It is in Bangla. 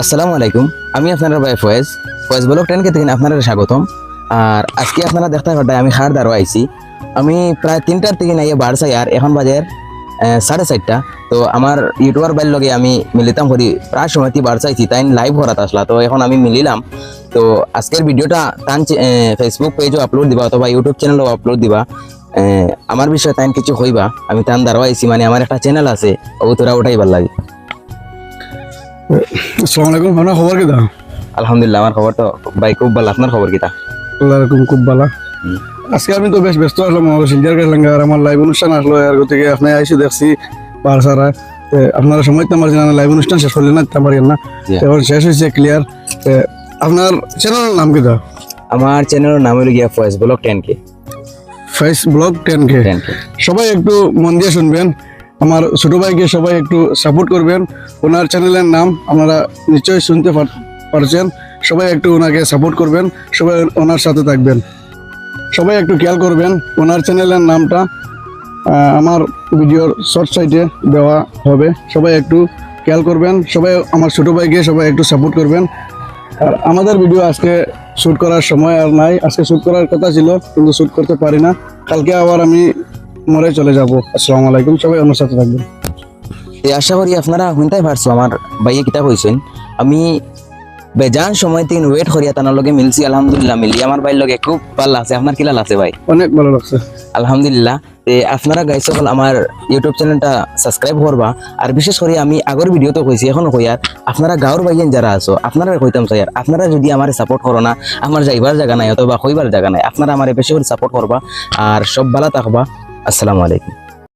আসসালামু আলাইকুম। আমি আপনার ভাই ফয়েজ। ফয়েজ ব্লক টেনকে থেকে আপনারা স্বাগতম। আর আজকে আপনারা দেখতে পারবেন, আমি খার দাঁড়ো আইছি। আমি প্রায় তিনটার থেকে নাইয়ে বাড়ছাই আর এখন বাজের সাড়ে চারটা। তো আমার ইউটিউবার বাইর লগে আমি মিলিতাম করি, প্রায় সময় বাড়ছাইছি তাই লাইভ করাত আসলা তো এখন আমি মিলিলাম। তো আজকের ভিডিওটা তান ফেসবুক পেজও আপলোড দিবা, অথবা ইউটিউব চ্যানেলও আপলোড দিবা। আমার বিষয়ে তাই কিছু হইবা। আমি তান দাঁড়ো আইছি মানে আমার একটা চ্যানেল আছে ও তোরা ওটাই ভালো লাগে। আসসালামু আলাইকুম আপনার খবর কি দা আলহামদুলিল্লাহ আমার খবর তো ভাই খুব ভালো। আপনার খবর আল্লাহ রকম খুব ভালো। আজকে আমি তো বেশ ব্যস্ত আসলাম আমার সিলজার গেছিলাম আর আমার লাইভ অনুষ্ঠান আসলো আর গতিকে আপনি আইসি দেখছি পাহাড় সারা আপনারা সময় তো আমার জানা লাইভ অনুষ্ঠান শেষ করলেন না তেমন না। এখন শেষ হয়েছে ক্লিয়ার আপনার চ্যানেলের নাম কি দা আমার চ্যানেলের নাম হলো গিয়া ফয়েজ ব্লগ টেন কে ফেস ব্লগ কে টেন কে সবাই একটু মন দিয়ে শুনবেন। আমার ছোটো ভাইকে সবাই একটু সাপোর্ট করবেন। ওনার চ্যানেলের নাম আপনারা নিশ্চয়ই শুনতে পার- পারছেন। সবাই একটু ওনাকে সাপোর্ট করবেন, সবাই ওনার সাথে থাকবেন। সবাই একটু খেয়াল করবেন, ওনার চ্যানেলের নামটা আমার ভিডিওর শর্ট সাইটে দেওয়া হবে। সবাই একটু খেয়াল করবেন, সবাই আমার ছোটো ভাইকে সবাই একটু সাপোর্ট করবেন। আর আমাদের ভিডিও আজকে শ্যুট করার সময় আর নাই। আজকে শ্যুট করার কথা ছিল, কিন্তু শ্যুট করতে পারি না। কালকে আবার আমি মরে চলে যাব। আসসালামু আলাইকুম সবাই আমার সাথে থাকবেন। এই আশা করি আপনারা শুনতেই পারছ আমার ভাইয়ে কিতা কইছেন আমি বেজান সময় থেকে ওয়েট করিয়া তার লগে মিলছি আলহামদুলিল্লাহ মিলি। আমার ভাইয়ের লগে খুব ভালো আছে আপনার কিলা লাগছে ভাই? অনেক ভালো লাগছে। আলহামদুলিল্লাহ। তে আপনারা গাইছ সকল আমার ইউটিউব চ্যানেলটা সাবস্ক্রাইব করবা আর বিশেষ করে আমি আগর ভিডিওতে কইছি এখনও কই আর আপনারা গাঁৱৰ ভাইয়েন যারা আছো আপনারা কইতাম চাই আর আপনারা যদি আমার সাপোর্ট করো না আমার যাইবার জায়গা নাই অথবা কইবার জায়গা নাই আপনারা আমার বেশি করে সাপোর্ট করবা আর সব ভালো থাকবা। আসসালামু আলাইকুম।